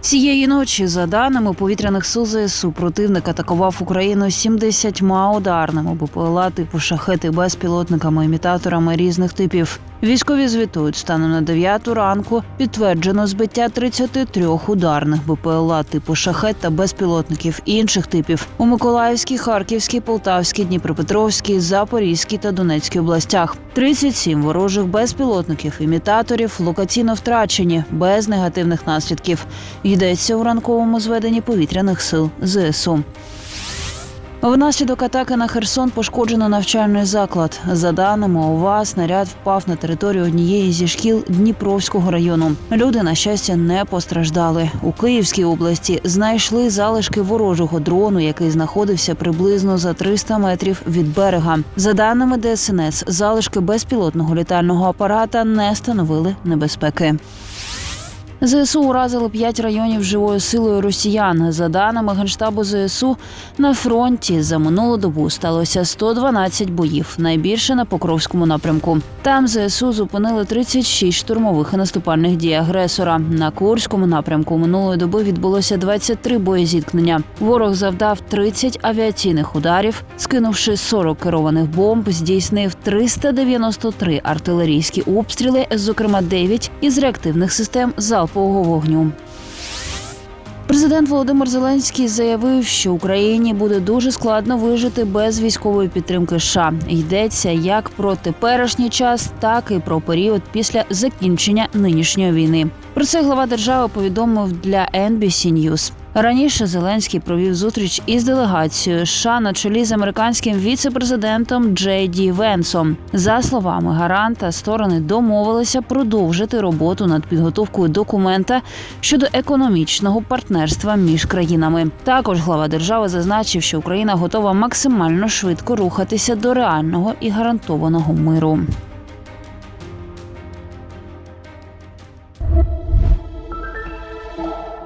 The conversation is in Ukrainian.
Цієї ночі, за даними повітряних сил ЗСУ, противник атакував Україну 70 ударними БПЛА типу шахети безпілотниками імітаторами різних типів. Військові звітують станом на 9 ранку підтверджено збиття 33 ударних БПЛА типу шахет та безпілотників інших типів у Миколаївській, Харківській, Полтавській, Дніпропетровській, Запорізькій та Донецькій областях. 37 ворожих безпілотників імітаторів локаційно втрачені без негативних наслідків. Йдеться у ранковому зведенні повітряних сил ЗСУ. Внаслідок атаки на Херсон пошкоджено навчальний заклад. За даними ОВА, снаряд впав на територію однієї зі шкіл Дніпровського району. Люди, на щастя, не постраждали. У Київській області знайшли залишки ворожого дрону, який знаходився приблизно за 300 метрів від берега. За даними ДСНС, залишки безпілотного літального апарата не становили небезпеки. ЗСУ уразили п'ять районів живою силою росіян. За даними генштабу ЗСУ, на фронті за минулу добу сталося 112 боїв, найбільше на Покровському напрямку. Там ЗСУ зупинили 36 штурмових і наступальних дій агресора. На Курському напрямку минулої доби відбулося 23 боєзіткнення. Ворог завдав 30 авіаційних ударів, скинувши 40 керованих бомб, здійснив 393 артилерійські обстріли, зокрема 9 із реактивних систем залпового вогню. Президент Володимир Зеленський заявив, що Україні буде дуже складно вижити без військової підтримки. США. йдеться як про теперішній час, так і про період після закінчення нинішньої війни. Про це глава держави повідомив для NBC News. Раніше Зеленський провів зустріч із делегацією США на чолі з американським віце-президентом Джей Ді Венсом. За словами гаранта, сторони домовилися продовжити роботу над підготовкою документа щодо економічного партнерства між країнами. Також глава держави зазначив, що Україна готова максимально швидко рухатися до реального і гарантованого миру. you